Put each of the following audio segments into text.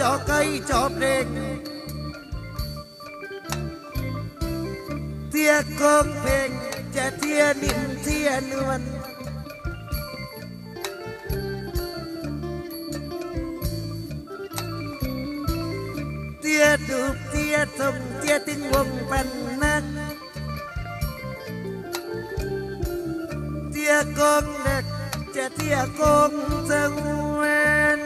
จ่อไก่จอบเด้งเทียกองเพลงจะเทียนิ่มเทียนวลเตี้ยดูเตี้ยทงเตี้ยถึงวงปันนักเตี้ยกองเด็กจะเตี้ยกองจังเวน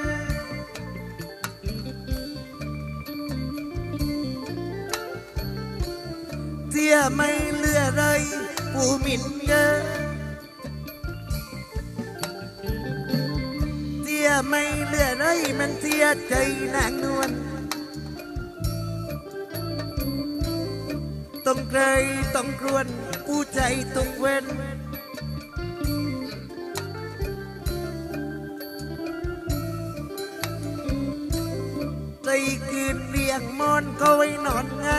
เตี้ยไม่เหลือไรผู้หมินเยอเตี้ยไม่เหลือไรมันเตี้ยใจนางนวลต้องไกลต้องกรวนผู้ใจต้องเว้นใจคืนเรียงมอนเขาไว้นอนงา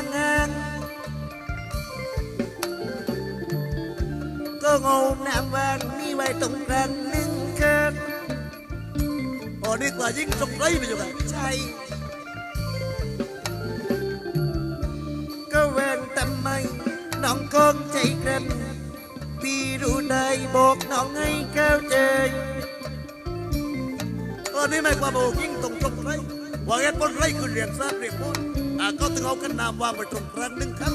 ก็เงาน้ำวางมีไว้ตรงกลางหนึ่งเกินอ๋อนี่กว่ายิ่งจงไรไปอยู่กันใช่ก็เวนทำไมน้องคงใจกินพี่รู้ได้บอกน้องให้เข้าใจอ๋อนี่ไม่กว่าบอกยิ่งตรงจงไรว่าเหตุผลไรคือเรียงทราบเรียงพ้นอ่าก็ถึงเอากันนามวางไว้ตรงกลางหนึ่งครับ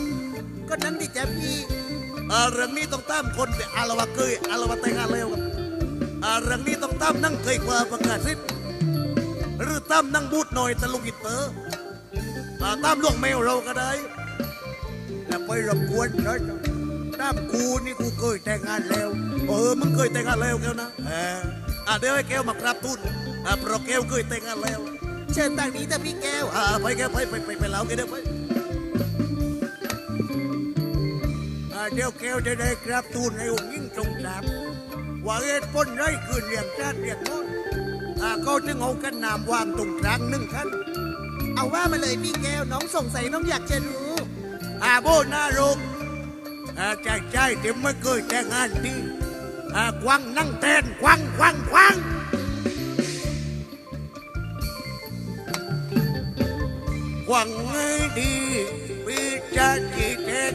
ก็นั้นดิจ้ะพี่ เรื่องนี้ต้องตามคนแต่อารวะเคยอารวะแต่งงานแล้วครับอ่าเรื่องนี้ต้องตามนั่งเคยกว่าประกาศสิทธิ์หรือตามนั่งบูดหน่อยตะลุงอินเตอร์อ่าตามลวงแมวเราก็ได้แต่ไปรบกวนนะตามกูนี่กูเคยแต่งงานแล้วเออมึงเคยแต่งงานแล้วแก้วนะเอออ่าเดี๋ยวให้แก้วมากราบทูลอ่าเพราะแก้วเคยแต่งงานแล้วเชิญทางนี้จ้ะพี่แก้วอ่าไปแก้วไปไปไปไปแล้วแกเดี๋ยวไป เดียวแก้วจะได้กราบทูลให้องค์ยิ่งทรงดาบว่าเหตุผลไรคือเรียงชาติเรียงโน้นอาเขาจึงเอากันนามวางตรงกลางหนึ่งขั้นเอาว่ามาเลยพี่แก้วน้องสงสัยน้องอยากจะรู้อาโบนาลงอาใจใจเดี๋ยวไม่เคยแต่งงานดีอากวางนั่งแทนควังควังควังควังไงดีวิจารณ์ที่เด็ด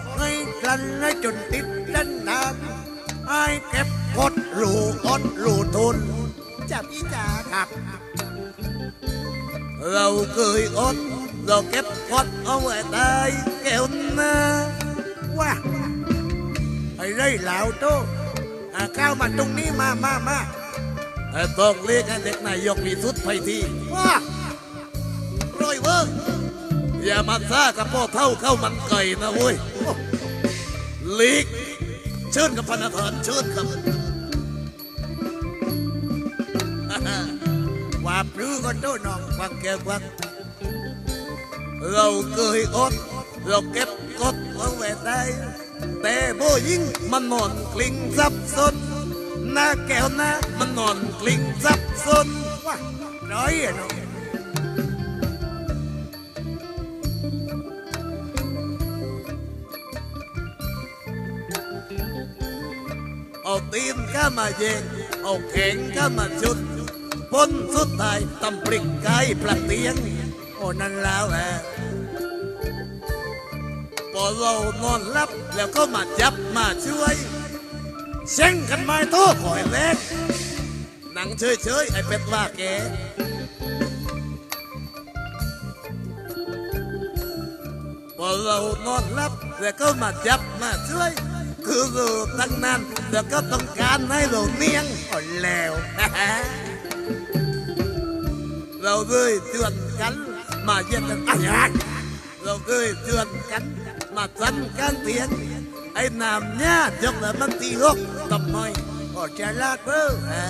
หลังเล่าจของกูเบาเจ้าเขาทำตูกทำเพื่อลูกเพื่อหลานจ้ะพี่ให้กดให้กลันให้จนติดดันดานให้เก็บกดลูกอดลูกทนจ้ะพี่จ๋าครับ เราเคยอดเราเก็บกดเอาไว้ได้แก้วนะว่าให้ได้เหล่าโตอ่าเข้ามาตรงนี้มามามาเอ่อต้องเรียกให้เด็กนายกมีสุดไปทีว้าร้อยเวอร์อย่ามาซ่ากับพ่อเท่าเข้ามันไก่นะเว้ย ลีก เชิญกับพนักงานเชิญครับว่าปลื้อก็โตน้องควักแก้วควักเราเคยอดเราเก็บกดเอาไว้ได้แต่โบยิงมันนอนกลิ้งซับซนหน้าแก้วหน้ามันนอนกลิ้งซับซนว่าร้อยอะเนาะ เอาตีนข้ามาเยง เอาแข็งข้ามาชุดพ้นสุดท้ายตำปริกไก่ปลักเตียง โอ้นั่นแล้วแหละพอเรานอนหลับแล้วก็มาจับมาช่วยเช่งกันไม่โตคอยเล็กนั่งเฉยๆไอ้เป็ดว่าแกพอเรานอนหลับแล้วก็มาจับมาช่วย คือเราตั้งนานแล้วก็ต้องการให้เราเนียงอ่อนแล้วเราเลยเตือนกันมาเยี่ยมกันอะอย่างเราเคยเตือนกันมาสันกันเถียงไอ้นามเนี่ยยกแล้วมันตีหกทำไมก็จะลาดเบ้อฮะ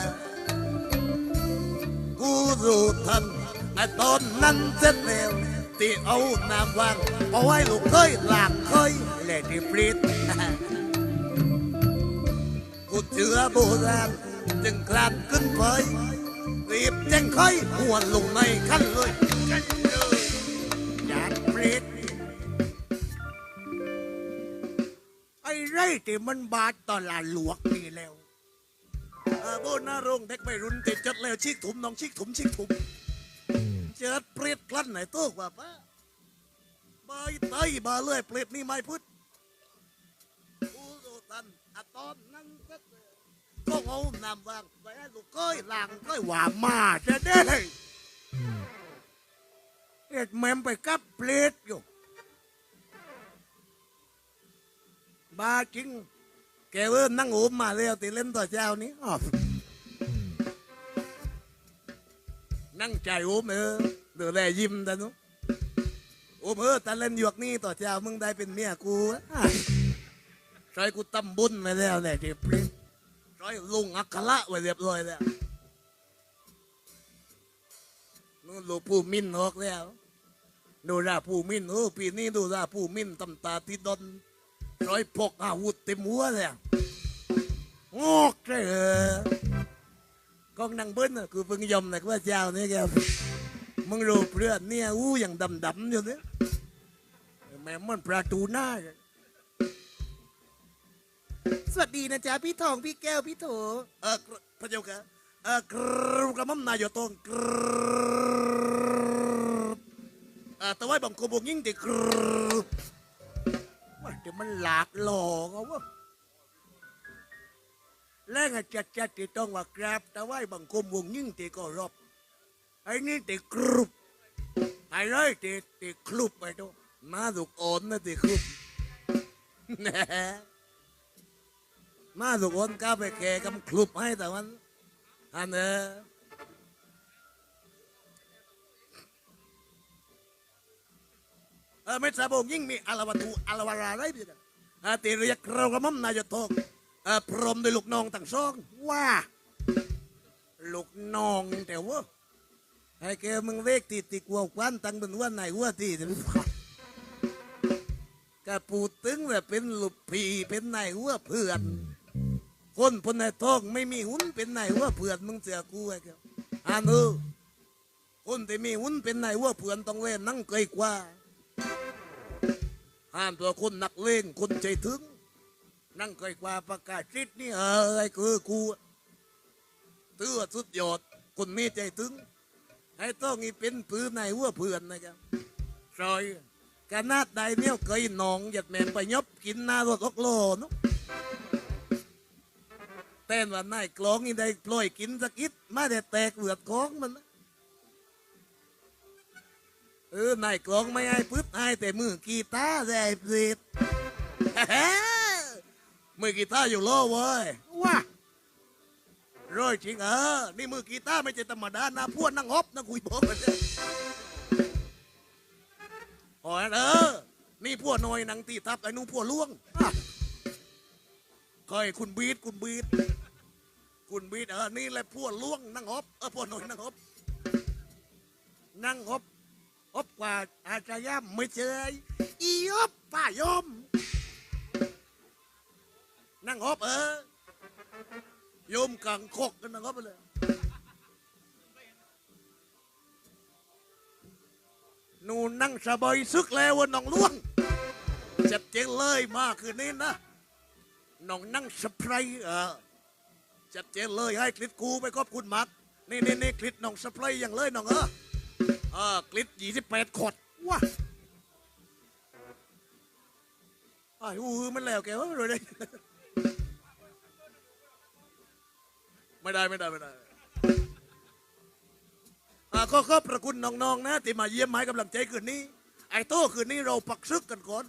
กูรู้ทันไอ้ตอนนั้นเสร็จแล้วที่เอาน้ำวางเอาไว้ลูกเคยหลากเคยเลยที่ปลิดกู เชื่อโบราณจึงคลานขึ้นไปรีบแจ้งไขหัวลงในขั้นเลยกันเลยจานเปรตไอ้ไรที่มันบาดตอนลาหลวกนี่แล้วออโบหนาโรงเด็กไม่รุนติดจัดแล้วชิกถุมน้องชิกถุมชิกถุมเจิดเปรตกลั้นไหนตัวกว่าป้าบายไตบาเลยเปรตนี่ไม่พุทธกูดูตัน ตอนนั้นก็เอานำวางไว้ให้ลูกก้อยหลังก้อยหวามาจะได้เอ็ดแมมไปกับเปลดอยู่บ้าจริงแกเว้ยนั่งอุมมาแล้วตีเล่นต่อเจ้านี้นั่งใจอุมเออเดือแลยิ้มแต่นุอุมเออแต่เล่นหยวกนี่ต่อเจ้ามึงได้เป็นเมียกูอะ ใช้กูตำบุญมาแล้วเนี่ยที่พริ้งใช้ลุงอัคระไว้เรียบร้อยแล้วนู่นลูกผู้มินออกแล้วดูราผู้มินโอ้ปีนี้ดูราผู้มินตำตาที่ดนร้อยพกอาวุธเต็มหัวเลยงอกเลยเออกองนางเบิ้ลน่ะคือเพิ่งยอมนะว่าเจ้านี่แกมึงรู้เพื่อนเนี่ยอู้อย่างดำดำอยู่เนี่ยแม่มันประตูหน้า สวัสดีนะจ๊ะพี่ทองพี่แก้วพี่โถเออพระเจ้าค่ะเออกระกระหม่อมนายโยตองกรบเออแต่ว่าบังคมบงยิ่งติกรบว่าเดี๋ยวมันหลากหลอกเอาวะแล้วไงจัดจัดที่ต้องว่ากราบแต่ว่าบังคมวงยิ่งติก็รบไอ้นี่ติกรุบไอ้ไรติติคลุบไปดูมาถูกอ่อนนะติคลุบแหน่ มาสุกคนก้าไปแข่กำคลุบให้แต่มันอันเนอเออไม่ทราบว่ายิ่งมีอารวาตูอารวาราไรพี่กันอาตีเรียกเรากระมั่มนายทองเออพรหมด้วยลูกน้องต่างสองว่าลูกน้องแต่ว่าไอ้แกมึงเวกติดติกวัวควันตั้งเป็นว่าไหนว่าที่จะกะปูตึงแบบเป็นลูกพีเป็นนายหัวเพื่อน คนพนในท้องไม่มีหุ้นเป็นนายหัวเพื่อนมึงเสียกูไอ้แกอ่านเออคนที่มีหุ้นเป็นนายหัวเพื่อนต้องเล่นนั่งเกยกว่าห้ามตัวคนนักเล่งคนใจถึง นั่งเกยกว่าประกาศจิตนี่เออไอ้คือกูเตือสุดยอดคนมีใจถึงให้ต้องอีเป็นปืนในหัวเพื่อนนะครับซอยกนาดใดเนี่ยเคยหนองหยัดแมนไปยบกินหน้ารถอกโลนุเต้นว่านายกลองอีได้ปล่อยกินสักอิดมาแต่แตกเหลือดของมันนะเออนายกลองไม่ให้ปึ๊บให้แต่มือกีตาร์แต่ไอ้เปรตมือกีตาร์อยู่โลเว้ยว่าร้อยจริงเออ นี่มือกีตาร์ไม่ใช่ธรรมดานะพวกนั่งฮอปนั่งคุยบอกกันเลยโอ้ยเออ นี่พวกน้อยนังตีทับไอ้นุ่งพวกล่วงอะเคยคุณบีดคุณบีด คุณบีดเออนี่แหละพวกล่วงนั่งฮอปเออพวกน้อยนั่งฮอปนั่งฮอปฮอปกว่าอาจารย์ย่ไม่เจออีอปป้ายม นั่งฮอปเออโยมกังคกกันนะครับไปเลยหนูนั่งสบายซึกแล้ววันน้องล่วงเจัดเจนเลยมากคืนนี้นะน้องนั่งสะไพรเออ จัดเจนเลยให้คลิปกูไปขอบคุณมักนี่นี่นี่คลิปน้องสะไพรอย่างเลยน้องเออเออคลิปยี่สิบแปดขดว้าไอ้ายอู้มันแล้วแกวะเลยได้ไม่ได้ไม่ได้ไม่ได้อ่าก็ขอบพระคุณน้องๆนะที่มาเยี่ยมมาให้กำลังใจคืนนี้ ไอ้โต้คืนนี้เราปักซึกกันก่อน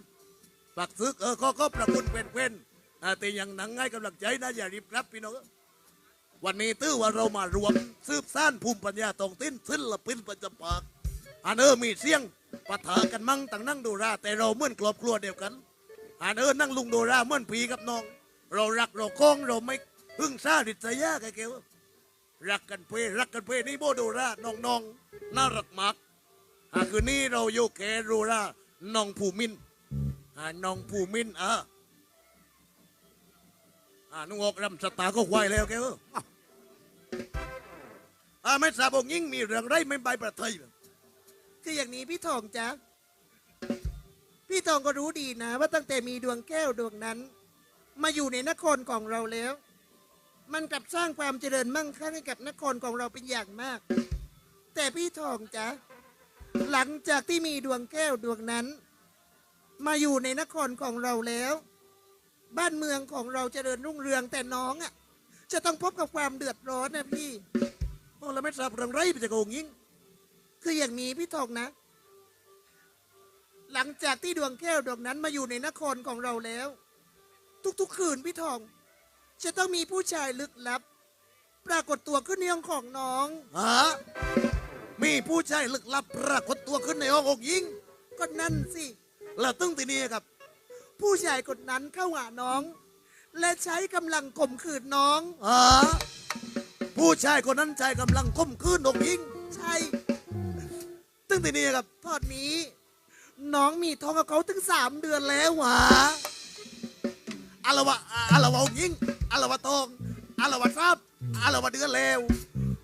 ปักซึกเออก็ขอบพระคุณเพื่อนๆแต่ยังหนังให้กำลังใจนะอย่ารีบรับพี่น้อง วันนี้ตื้อว่าเรามารวมสืบสานภูมิปัญญาท้องถิ่นศิลปินประจำปากอันเออมีเสียงปะทะกันมั่งต่างนั่งดูรา แต่เราเหมือนครอบครัวเดียวกันอันเออนั่งลุงดูราเหมือนผีกับน้อง เรารักเราคล้องเราไม่พึ่งซาดิษยาไงเกวรักกันเพรักกันเพนี่โบดูราน้องน้องน่ารักมากอะคืนนี้เราโยกแครูราน้องผู้มินอ่าน้องผู้มินอะอ่านุ่งออกรำสตาร์ก็ควายแล้วแกเออ อาไม่ทราบองค์ยิ่งมีเรื่องไรไม่ใบประเทยคืออย่างนี้พี่ทองจ๊ะพี่ทองก็รู้ดีนะ ว่าตั้งแต่มีดวงแก้วดวงนั้น มาอยู่ในนครของเราแล้ว มันกลับสร้างความเจริญมั่งคั่งให้กับนครของเราเป็นอย่างมาก แต่พี่ทองจ๊ะหลังจากที่มีดวงแก้วดวงนั้น มาอยู่ในนครของเราแล้ว บ้านเมืองของเราเจริญรุ่งเรืองแต่น้องอะ จะต้องพบกับความเดือดร้อนนะพี่โอ้แล้วไม่ทราบเรื่องไรไปจากองค์ยิ่งคืออย่างนี้พี่ทองนะ หลังจากที่ดวงแก้วดวงนั้นมาอยู่ในนครของเราแล้ว ทุกๆคืนพี่ทอง จะต้องมีผู้ชายลึกลับ ปรากฏตัวขึ้นในห้องของน้อง ฮะมีผู้ชายลึกลับปรากฏตัวขึ้นในห้องอกหญิงก็นั่นสิ แล้วตึ้งทีนี้ครับ ผู้ชายคนนั้นเข้าหาน้อง และใช้กำลังข่มขืนน้องฮะผู้ชายคนนั้นชายกำลังก้มคืนอกหญิง ใช่ตึ้งทีนี้ครับตอนนี้ น้องมีท้องกับเขาถึงสามเดือนแล้วหวาอารวะอารวะอกหญิงอารวะทองอารวะทรัพย์อารวะเดือนแล้ว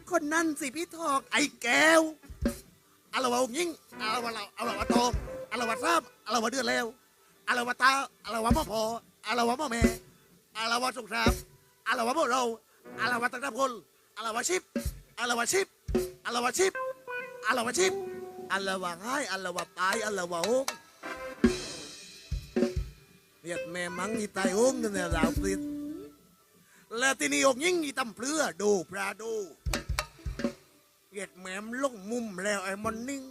คนนั่นสิพี่ทองไอ้แก้วอารวะอกหญิงอารวะเราอารวะทองอารวะทรัพย์อารวะเดือนแล้วอารวะตาอารวะมอพออารวะมอแม่ อารวะสงครามอารวะพวกเราอารวะตั้งแต่คนอารวะชิปอารวะชิปอารวะชิปอารวะชิปอารวะง่ายอารวะตายอารวะโองเรียกแม่มังอีตายโองกันเนี่ยดาวปิดแล้วที่นี่อกยิ่งอีตำเปลือดูปลาดูเกียดแหมมลงมุมแล้วไอ้มันนิ่ง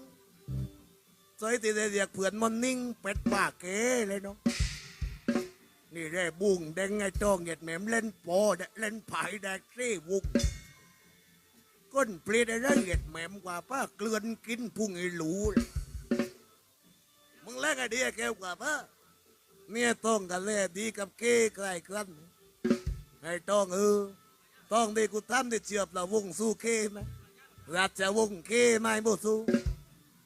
ซอยที่ได้เรียกเพื่อนมันนิ่งเป็ดป่าเก๋เลยเนาะ นี่ได้บุ้งแดงไงโตงเกียดแหมมเล่นโปแดเล่นไผ่แดกซี่วุกก้นเปลี่ยนได้เกียดแหมมกว่าป้าเกลือนกินพุ่งไอ้หลูมึงแลกไอเดียแกวกว่าป้าเนี่ยต้องกันเลยดีกับเก้ใกล้กันไอ้ต้องเออต้องด้กูทำได้เจียบละวงสู้เก้ไหมราชวงศ์เคไม่บุสู้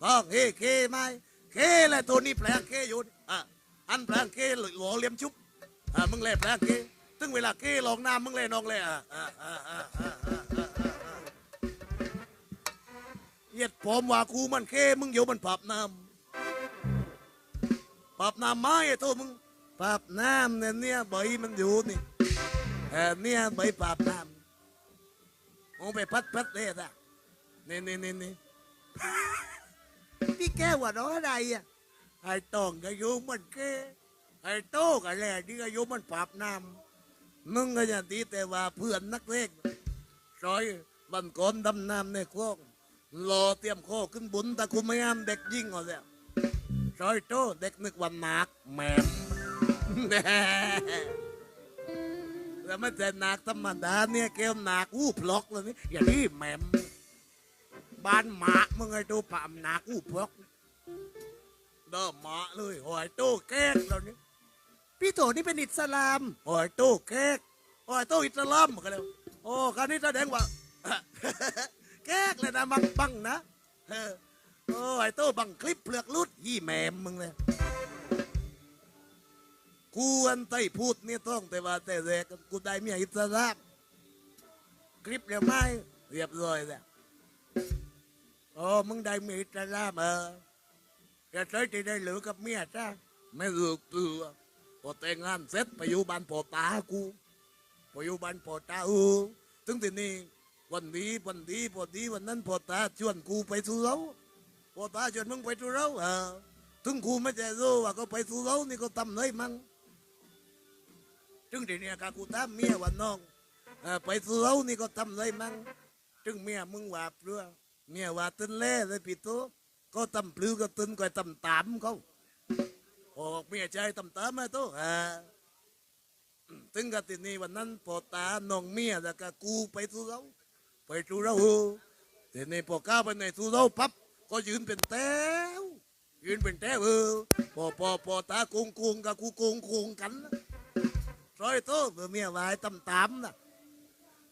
ต้องเฮเคไหม่เคแหละตัวนี้แปลงเคอยู่อะอันแปลงเคหล่อเลี่ยมชุบ อ่ามึงเล็บแล้วกี้ตึงเวลากี้ลองน้ำมึงเล่นองเลยอะเหยียดผมว่ากูมันเค้มึงเยวมันปรับน้ำปรับน้ำไม้ไอ้ตัวมึงปรับน้ำเนี่ยเนี่ยใบมันอยู่นี่เออเนี่ยใบปรับน้ำมึงไปพัดพัดเลยอะนี่นี่นี่นี่พี่แก้วว่าน้องอะไรอะไอ้ตองก็อยู่มันเค้ ไอ้โต้ก็แหละที่ก็อยู่มันปราบน้ำมึงก็อย่างดีแต่ว่าเพื่อนนักเลงซอยบันกอนดำน้ำในคลองรอเตรียมโคอขึ้นบุญแต่กูไม่ยามเด็กยิ่งเอาแล้วซอยโต้เด็กนึกวันหนักแหมมแน่แล้วไม่แต่หนักธรรมดาเนี่ยเกมหนักอู้พลอกเลยนี่อย่างนี้แหมมบ้านหมามึงไอ้ตัวปามหนักอู้พลอกเด้อหมาเลยหอยโต้แก๊กแล้วนี่พี่ โถนี่เป็นอิสลามหอยโต้แก๊กหอยโต้อิสลามกันแล้วโอ้คันนี้แสดงว่าแก๊กเลยนะบังบังนะเออโอ้หอยโต้บังคลิปเปลือกลุดยี่แมมมึงเลยกูอันไต้พูดนี่ต้องแต่ว่าแต่แรกกูได้เมียอิสลามคลิปเรียบร้อยเรียบร้อยแล้วโอ้มึงได้เมียอิสลามเออจะใช้ที่ได้หลือกับเมียจ้าไม่เหลือเกลือ พอแต่งงานเสร็จไปอยู่บ้านพ่อตากูไปอยู่บ้านพ่อตาเออถึงที่นี่วันนี้วันดีพอดีวันนั้นพ่อตาชวนกูไปสู่เราพ่อตาชวนมึงไปสู่เราเออถึงกูไม่ใจรู้ว่าก็ไปสู่เรานี่ก็ทำเลยมั้งถึงที่นี่กกูตามเมียว่าน้องเออไปสู่เรานี่ก็ทำเลยมั้งจึงเมียมึงว่าเปลือเมียว่าตึนเล่เลยพี่ตัวก็ตำปลือก็ตึนก็ตำตามเขา ออกเมียใจต่ำตามาตัวอ่าถึงกับทีนี้วันนั้นพอตาน้องเมียแล้วก็กูไปสู่เราไปสู่เราทีนี้พอก้าวไปในสู่เราปั๊บก็ยืนเป็นแถวยืนเป็นแถวเออพอพอพอตาโกงโกงกับกูโกงโกงกันนะซอยโตเมื่อเมียวายตำตามๆนะ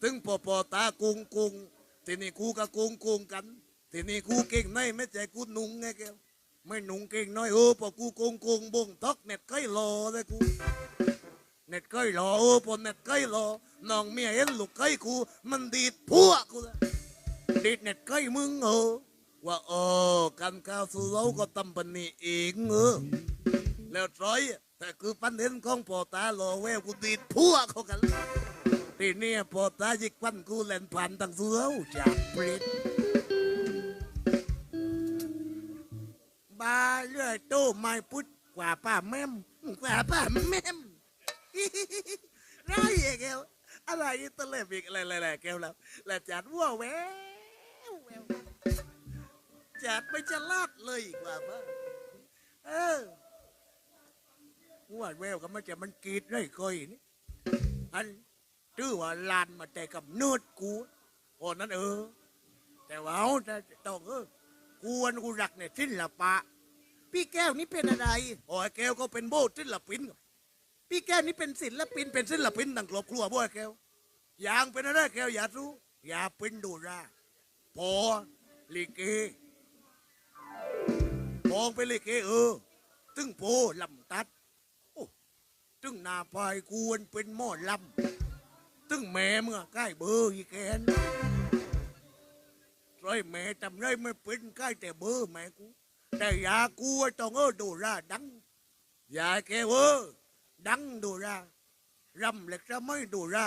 ถึงพอพอตาโกงโกงทีนี้กูกับโกงโกงกันทีนี้กูเก่งในไม่ใจกูหนุ่งไงแกว ไม่หนุ่งเก่งน้อยเออพอกูโกงโกงบงทอกเน็ตใกล้รอเลยกูเน็ตใกล้รอเออพอเน็ตใกล้รอน้องเมียเห็นลูกใกล้กูมันดีดพวกกูเลยดีดเน็ตใกล้มึงเออว่าเออการข้าวสู่เราก็ตำปันนี่เองเออแล้วทรอยแต่คือปันเห็นของพ่อตาหล่อแววกูดีดพัวเขากันทีนี้พ่อตาจิกวันกูเล่นผ่านตั้งสู่เราจากเปรต บาเลื่อยโตไม่พุดกว่าป้าแม่มกว่าป้าแม่มไรอะแกวอะไรนี่ตะเล็บอีกอะไรอะไรแกวแล้วแล้วจัดว่าแววแววจัดไม่จะลาดเลยอีกว่าป้าเออว่าแววก็มันจะมันกรีดไรก้อยนี่อันชื่อว่าลานมาแต่กับเนืดกูโอ้นั่นเออ แต่ว่าเอาแต่ต้องเออ กูอันกูรักเนี่ยศิลปะ พี่แก้วนี่เป็นอะไร โอ้ยแก้วก็เป็นโบสถ์ศิลปิน พี่แก้วนี่เป็นศิลปินเป็นศิลปินตั้งครอบครัวบ่ไอ้แก้วอย่างเป็นอะไรแก้วอย่ารู้อย่าเป็นดูราพอลิเกพองเป็นลิเกเออตึงโพลำตัดโอ้ตึงนาพายกวนเป็นหม้อลำตึงแม่เมื่อใกล้เบอร์อีแกน ร้อยแม่จำไรไม่เป็นใกล้แต่เบอร์แม่กู แต่ยากูต้องเออดูราดังยาแกเออดังดูรารำเล็กจะไม่ดูรา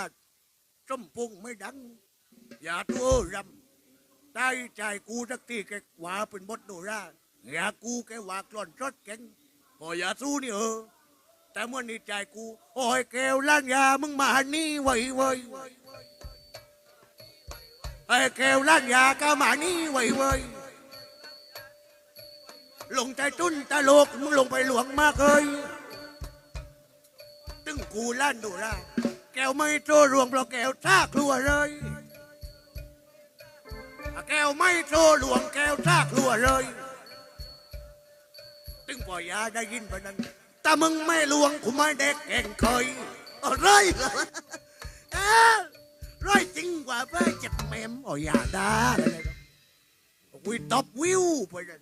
สมพงไม่ดังยาตัวรำได้ใจกูสักทีแกว่าเป็นบทดูรายากูแกว่ากลอนรถแกงพออยาสู้นี่เออแต่เมื่อนี้ใจกู โอ้ยแก้วล้านยามึงมานี่ไว้ไว้ไว้ ไอ้แก้วล้านยาก็มานี่ไว้ไว้ยลงใจตุ้นตาโลกมึงลงไปหลวงมากเลยตึงกูลั่นดูราแก้วไม่โตรวงเพราะแก้วท่าครัวเลยแก้วไม่โตรวงแก้วท่าครัวเลยตึงปล่อยยาได้ยินไปนั้นแต่มึงไม่ลวงกูไม่เด็กแก่งเคยอะไรเหรอ ร้อยจริงกว่าไปเจ็บแมมโอ้ยอย่าด่าอะไรเลยวิตบวิวไปนั้น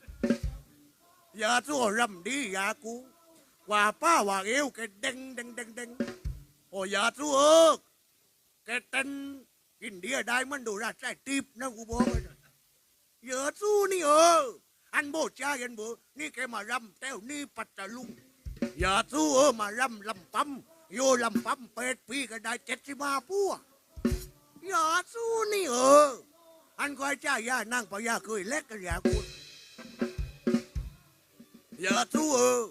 อย่าสู้รำดีอย่ากูว่าป้าว่าเอวแกเด้งเด้งเด้งเด้งโอ้ยาสู้เออแกเต้นอินเดียได้มันดูราใจติบนะกูบอกเลยอย่าสู้นี่เอออันโบจ้ายันโบนี่แกมารำแต้วนี่ปัตตะลุงอย่าสู้เออมารำลำปั๊มโยลำปั๊มเป็ดปีก็ได้เจ็ดสิบห้าปัว ย่าสู้นี่เออ อันคอยจ้าย่านั่งปะย่าเคยเล็กกันอย่ากูอย่าสู้เออ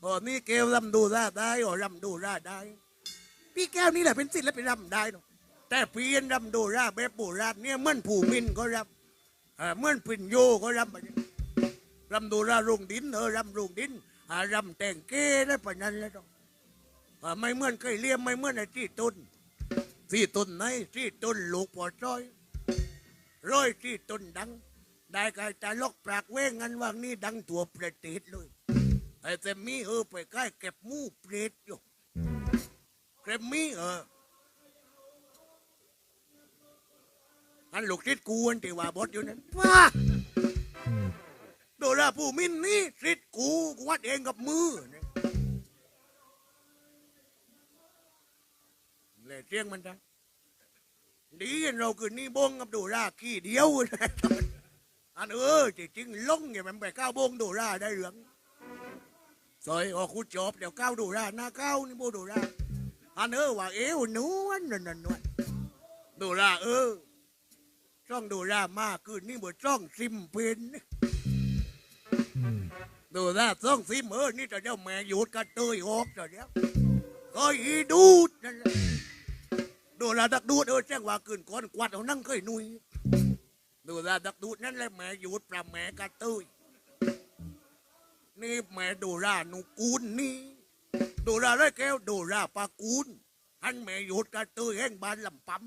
โอ้นี่เกลรำดูราได้โอ้รำดูราได้ พี่แก้วนี่แหละเป็นศิลปินรำได้เนอะแต่เพียนรำดูราแบบโบราณเนี่ยเมื่อนผู้มินก็รำอ่าเมื่อนปิ่นโยก็รำรำดูราลงดินเออรำลงดินรำแต่งเก้ได้ปะนั้นแล้วต้องอ่าไม่เหมื่อนเคยเลี้ยมไม่เหมื่อนไอ้ที่ตุน ที่ตุนไหนที่ตุนลูกปอดร้อยร้อยที่ตุนดัง ได้กายตาลกปรากเว้งงันวางนี้ดังตัวประเทศเลยไอ้แต่มีเออไปใกล้เก็บหมูเปรตอยู่เก็บมีเอออันลูกทิศกูอันที่ว่าบดอยู่นั้นว้าโดราผู้มินนี่ทิศกูกูวัดเองกับมือ เรียเลยเสียงมันจ้ะดีกันเราคืนนี้บงกับโดราขี้เดียวนะอันเออจริงๆลงอย่างมันไปก้าวบงโดราได้เหลืองซอยออกคุดจบเดี๋ยวก้าวดูราหน้าก้าวนี่โบดูราอันเออว่าเอวนวลนั่นนั่นนวลดูราเออช่องดูรามากขึ้นนี่บทช่องซิมเป็นดูราช่องซิมเออนี่จะเจ้าแม่หยุดกระเตยออกจะเดี๋ยวก็อีดูดนั่นแหละ ดูราดักดูดเออแจ้งว่าขึ้นก้อนกวาดเอานั่งเคยนุยดูราดักดูดนั่นแหละแม่หยุดปลาแม่กระตุ้ยนี่แม่ดูราหนุกูนนี่ดูราไรแก้วดูราปลากูนท่านแม่หยุดกระตุ้ยแห่งบ้านลำปั๊ม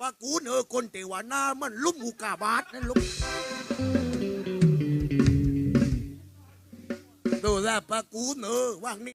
ปลากูนเออคนเตวานามันลุ่มหูกาบาดนั่นลุกดูราปลากูนเออว่างนี่